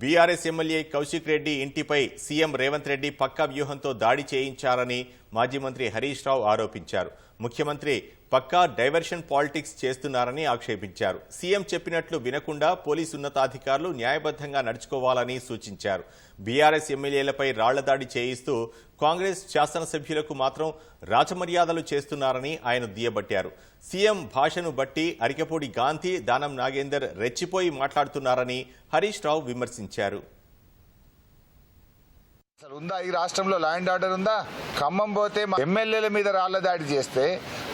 BRS MLA Kaushik Reddy ఇంటిపై CM Revanth Reddy పక్కా వ్యూహంతో దాడి చేయించారని మాజీ మంత్రి హరీష్ రావు ఆరోపించారు. ముఖ్యమంత్రి పక్కా డైవర్షన్ పాలిటిక్స్ చేస్తున్నారని ఆక్షేపించారు. సీఎం చెప్పినట్లు వినకుండా పోలీసు ఉన్నతాధికారులు న్యాయబద్ధంగా నడుచుకోవాలని సూచించారు. బీఆర్ఎస్ ఎమ్మెల్యేలపై రాళ్ళ దాడి చేయిస్తూ కాంగ్రెస్ శాసనసభ్యులకు మాత్రం రాచమర్యాదలు చేస్తున్నారని ఆయన దియబట్టారు సీఎం భాషను బట్టి అరికపూడి గాంధీ దానం నాగేందర్ రెచ్చిపోయి మాట్లాడుతున్నారని హరీష్ రావు విమర్శించారు. అసలు ఉందా? ఈ రాష్ట్రంలో ల్యాండ్ ఆర్డర్ ఉందా? ఖమ్మం పోతే ఎమ్మెల్యేల మీద రాళ్ళ దాడి చేస్తే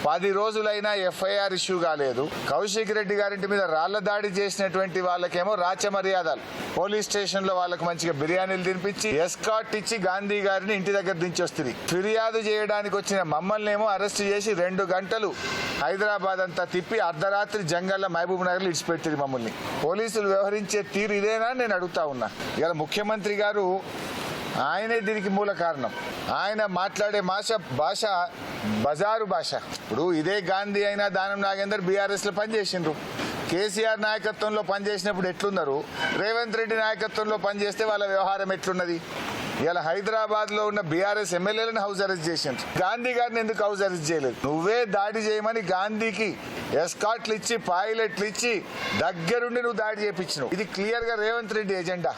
పది రోజులైనా ఎఫ్ఐఆర్ ఇష్యూ కాలేదు. కౌశిక్ రెడ్డి గారింటి మీద రాళ్ళ దాడి చేసినటువంటి వాళ్ళకేమో రాచ మర్యాదలు. పోలీస్ స్టేషన్లో వాళ్ళకి మంచిగా బిర్యానీలు తినిపించి ఎస్కాట్ ఇచ్చి గాంధీ గారిని ఇంటి దగ్గర దించి వస్తుంది. ఫిర్యాదు చేయడానికి వచ్చిన మమ్మల్ని ఏమో అరెస్ట్ చేసి రెండు గంటలు హైదరాబాద్ అంతా తిప్పి అర్ధరాత్రి జంగల్ల మహబూబ్ నగర్ ఇడిచిపెట్టింది మమ్మల్ని. పోలీసులు వ్యవహరించే తీరు ఇదేనా నేను అడుగుతా ఉన్నా. ఇలా ముఖ్యమంత్రి గారు ఆయనే దీనికి మూల కారణం. ఆయన మాట్లాడే భాష భాష బజారు భాష. ఇప్పుడు ఇదే గాంధీ అయినా దానం నాగేందర్ బీఆర్ఎస్లో పనిచేసిండ్రు. కేసీఆర్ నాయకత్వంలో పనిచేసినప్పుడు ఎట్లున్నారు? రేవంత్ రెడ్డి నాయకత్వంలో పనిచేస్తే వాళ్ళ వ్యవహారం ఎట్లున్నది? ఇలా హైదరాబాద్లో ఉన్న బీఆర్ఎస్ ఎమ్మెల్యేలను హౌస్ అరెస్ట్ చేసిండ్రు. గాంధీ గారిని ఎందుకు హౌస్ అరెస్ట్ చేయలేదు? నువ్వే దాడి చేయమని గాంధీకి ఎస్కాట్లు ఇచ్చి పాయిలెట్లు ఇచ్చి దగ్గరుండి నువ్వు దాడి చేపించినావు. ఇది క్లియర్గా రేవంత్ రెడ్డి ఎజెండా.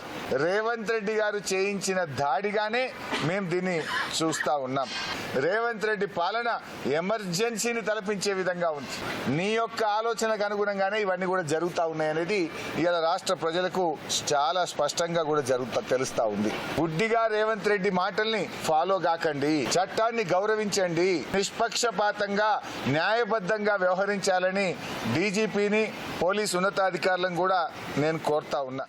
రేవంత్ రెడ్డి గారు చేయించిన దాడిగానే మేము దీన్ని చూస్తా ఉన్నాం. రేవంత్ రెడ్డి పాలన ఎమర్జెన్సీని తలపించే విధంగా ఉంది. నీ యొక్క ఆలోచనకు అనుగుణంగానే ఇవన్నీ కూడా జరుగుతూ ఉన్నాయనేది ఇలా రాష్ట్ర ప్రజలకు చాలా స్పష్టంగా కూడా జరుగుతా తెలుస్తా ఉంది. గుడ్డిగా రేవంత్ రెడ్డి మాటల్ని ఫాలో కాకండి. చట్టాన్ని గౌరవించండి. నిష్పక్షపాతంగా న్యాయబద్ధంగా వ్యవహరించాలని డీజీపీని పోలీస్ ఉన్నతాధికారులను కూడా నేను కోరుతా ఉన్నా.